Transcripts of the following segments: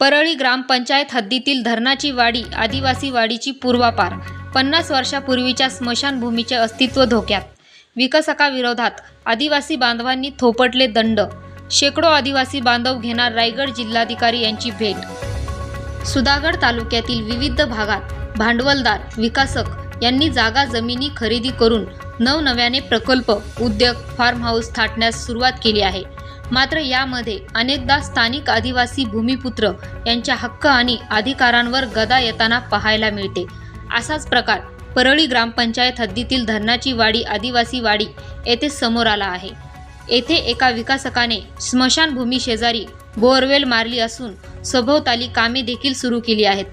परळी ग्रामपंचायत हद्दीतील धरणाची वाडी आदिवासी वाडीची पूर्वापार पन्नास वर्षापूर्वीच्या स्मशानभूमीचे अस्तित्व धोक्यात. विकसकाविरोधात आदिवासी बांधवांनी थोपटले दंड. शेकडो आदिवासी बांधव घेणार रायगड जिल्हाधिकारी यांची भेट. सुधागड तालुक्यातील विविध भागात भांडवलदार विकासक यांनी जागा जमिनी खरेदी करून नवनव्याने प्रकल्प उद्योग फार्म हाऊस थाटण्यास सुरुवात केली आहे. मात्र यामध्ये अनेकदा स्थानिक आदिवासी भूमिपुत्र यांच्या हक्क आणि अधिकारांवर गदा येताना पाहायला मिळते. असाच प्रकार परळी ग्रामपंचायत हद्दीतील धरणाची वाडी आदिवासी वाडी येथे समोर आला आहे. येथे एका विकासकाने स्मशानभूमी शेजारी बोअरवेल मारली असून सभोवताली कामे देखील सुरू केली आहेत.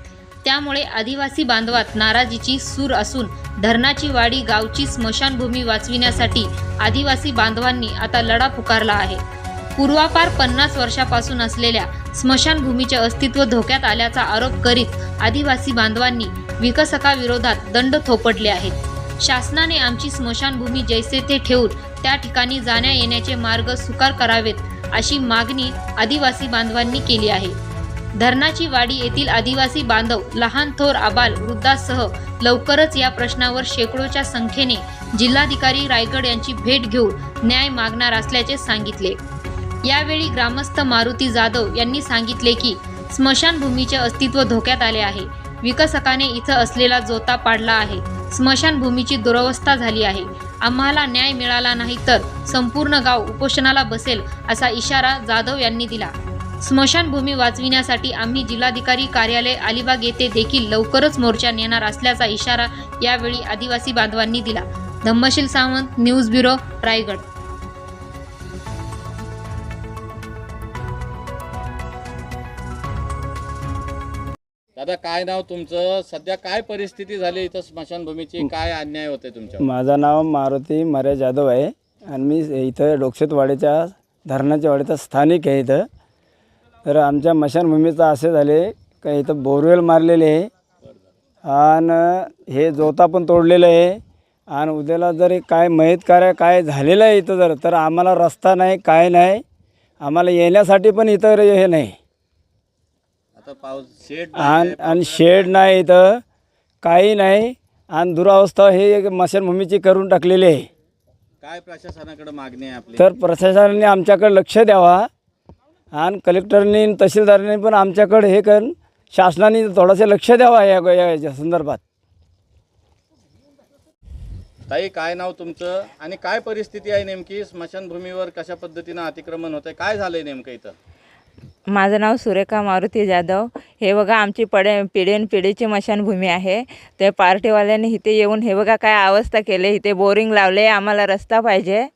त्यामुळे आदिवासी बांधवात नाराजीची सूर असून धरणाची वाडी गावची स्मशानभूमी वाचविण्यासाठी आदिवासी बांधवांनी आता लढा पुकारला आहे. पूर्वापार पन्नास वर्षापासून असलेल्या स्मशानभूमीचे अस्तित्व धोक्यात आल्याचा आरोप करीत आदिवासी बांधवांनी विकसकाविरोधात दंड थोपटले आहेत. शासनाने आमची स्मशानभूमी जैसे ते ठेवून त्या ठिकाणी जाण्या येण्याचे मार्ग सुकार करावेत अशी मागणी आदिवासी बांधवांनी केली आहे. धरणाची वाडी येथील आदिवासी बांधव लहान थोर आबाल वृद्धासह लवकरच या प्रश्नावर शेकडोच्या संख्येने जिल्हाधिकारी रायगड यांची भेट घेऊन न्याय मागणार असल्याचे सांगितले. यावेळी ग्रामस्थ मारुती जाधव यांनी सांगितले की स्मशानभूमीचे अस्तित्व धोक्यात आले आहे. विकसकाने इथं असलेला जोता पाडला आहे. स्मशानभूमीची दुरवस्था झाली आहे. आम्हाला न्याय मिळाला नाही तर संपूर्ण गाव उपोषणाला बसेल असा इशारा जाधव यांनी दिला. स्मशानभूमी वाचविण्यासाठी आम्ही जिल्हाधिकारी कार्यालय अलिबाग येथे देखील लवकरच मोर्चा नेणार असल्याचा इशारा यावेळी आदिवासी बांधवांनी दिला. Dhammasheel Sawant news bureau Raigad. दादा काय नाव तुमचं? सध्या काय परिस्थिती झाली इथं स्मशानभूमीची? काय अन्याय होते तुमच्या माझं नाव मारुती मरे जाधव आहे. आणि मी इथं डोक्षेतवाडीच्या धरणाच्या वाडीचा स्थानिक आहे इथं. तर आमच्या मशानभूमीचं असे झाले का इथं बोरवेल मारलेले आहे. आणि हे जोता पण तोडलेलं आहे. आणि उद्याला जर काय मयत कार्य काय झालेलं आहे इथं जर तर आम्हाला रस्ता नाही काय नाही. आम्हाला येण्यासाठी पण इथं हे नाही. आता पाऊस शेड आणि आणि शेड नाही. इथं काही नाही. आणि दुरावस्था हे मशानभूमीची करून टाकलेली आहे. काय प्रशासनाकडे मागणी आहे आपली? तर प्रशासनाने आमच्याकडे लक्ष द्यावा. आणि कलेक्टरनी आणि तहसीलदारांनी पण आमच्याकडे हे कर शासनाने थोडंसं लक्ष द्यावा या या याच्या संदर्भात. ताई काय नाव तुमचं? आणि काय परिस्थिती आहे नेमकी? स्मशानभूमीवर कशा पद्धतीनं अतिक्रमण होतंय? काय झालंय नेमकं इथं? माझं नाव सुरेखा मारुती जाधव. हे बघा आमची पडे पिढीन पिढीची मशानभूमी आहे. ते पार्टीवाल्यांनी इथे येऊन हे बघा काय अवस्था केली. इथे बोरिंग लावले आम्हाला रस्ता पाहिजे.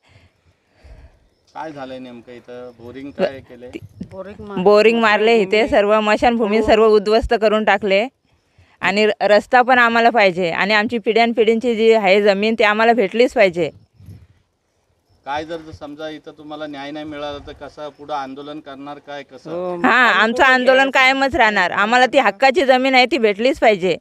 काय झालंय नेमकं इथं? बोरिंग काय बोरिंग मारले. इथे सर्व मशानभूमी सर्व उद्ध्वस्त करून टाकले. आणि र- रस्ता पण आम्हाला पाहिजे. आणि आमची पिढ्यान पिढींची जी आहे जमीन ती आम्हाला भेटलीच पाहिजे. काय जर समजा इथं तुम्हाला न्याय नाही मिळाला तर कसं पुढं आंदोलन करणार काय कसं? हां आमचं आंदोलन कायमच राहणार. आम्हाला ती हक्काची जमीन आहे ती भेटलीच पाहिजे.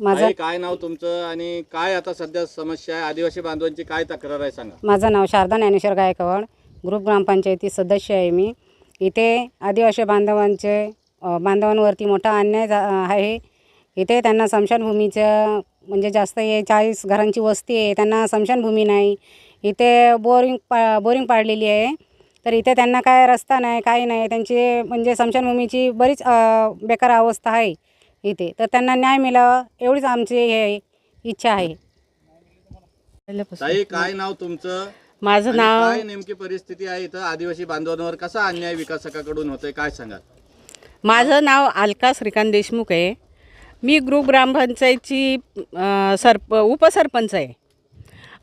ताई, काय नाव तुमचं आणि काय आता सध्या समस्या आहे? आदिवासी बांधवांची काय तक्रार आहे सांगा. माझं नाव शारदा ज्ञानेश्वर गायकवाड ग्रुप ग्रामपंचायती सदस्य आहे मी. इथे आदिवासी बांधवांचे अ, बांधवांवरती मोठा अन्याय झा आहे. इथे त्यांना स्मशानभूमीचं म्हणजे जास्त हे चाळीस घरांची वस्ती आहे त्यांना स्मशानभूमी नाही. इथे बोरिंग पा बोरिंग पाडलेली आहे. तर इथे त्यांना काय रस्ता नाही काही नाही. त्यांची म्हणजे स्मशानभूमीची बरीच बेकार अवस्था आहे इथे. तर त्यांना न्याय मिळावा एवढीच आमची हे इच्छा आहे. ताई काय नाव तुमचं? माझं नाव काय नेमकी परिस्थिती आहे इथं? आदिवासी बांधवांवर कसा अन्याय विकासकाकडून होतोय? काय सांगा माझं नाव अलका श्रीकांत देशमुख आहे. मी ग्रुप ग्रामपंचायतची सरप उपसरपंच आहे.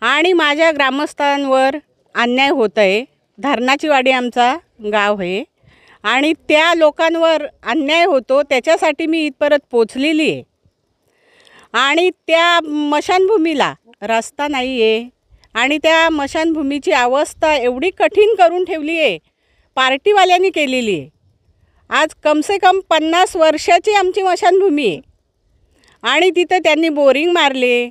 आणि माझ्या ग्रामस्थांवर अन्याय होत आहे धरणाची वाडी आमचा गाव आहे. आणि त्या लोकांवर अन्याय होतो त्याच्यासाठी मी इथपर्यंत पोचलेली आहे. आणि त्या मशानभूमीला रस्ता नाही आहे आणि त्या मशानभूमीची अवस्था एवढी कठीण करून ठेवली आहे. पार्टीवाल्यांनी केलेली आहे. आज कमसे कम पन्नास वर्षाची आमची मशानभूमी आहे. आणि तिथं त्यांनी बोरिंग मारले.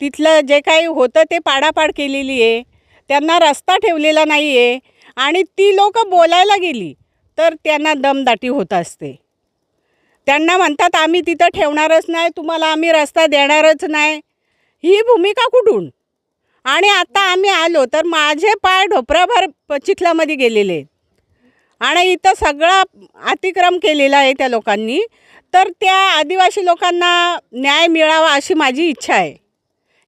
तिथलं जे काही होतं ते पाडापाड केलेली आहे. त्यांना रस्ता ठेवलेला नाही आहे आणि ती लोक बोलायला गेली तर त्यांना दमदाटी होत असते. त्यांना म्हणतात आम्ही तिथं ठेवणारच नाही तुम्हाला आम्ही रस्ता देणारच नाही. ही भूमिका कुठून? आणि आता आम्ही आलो तर माझे पाय ढोपराभर प- चिखलामध्ये गेलेले आहेत. आणि इथं सगळा अतिक्रम केलेला आहे त्या लोकांनी. तर त्या आदिवासी लोकांना न्याय मिळावा अशी माझी इच्छा आहे.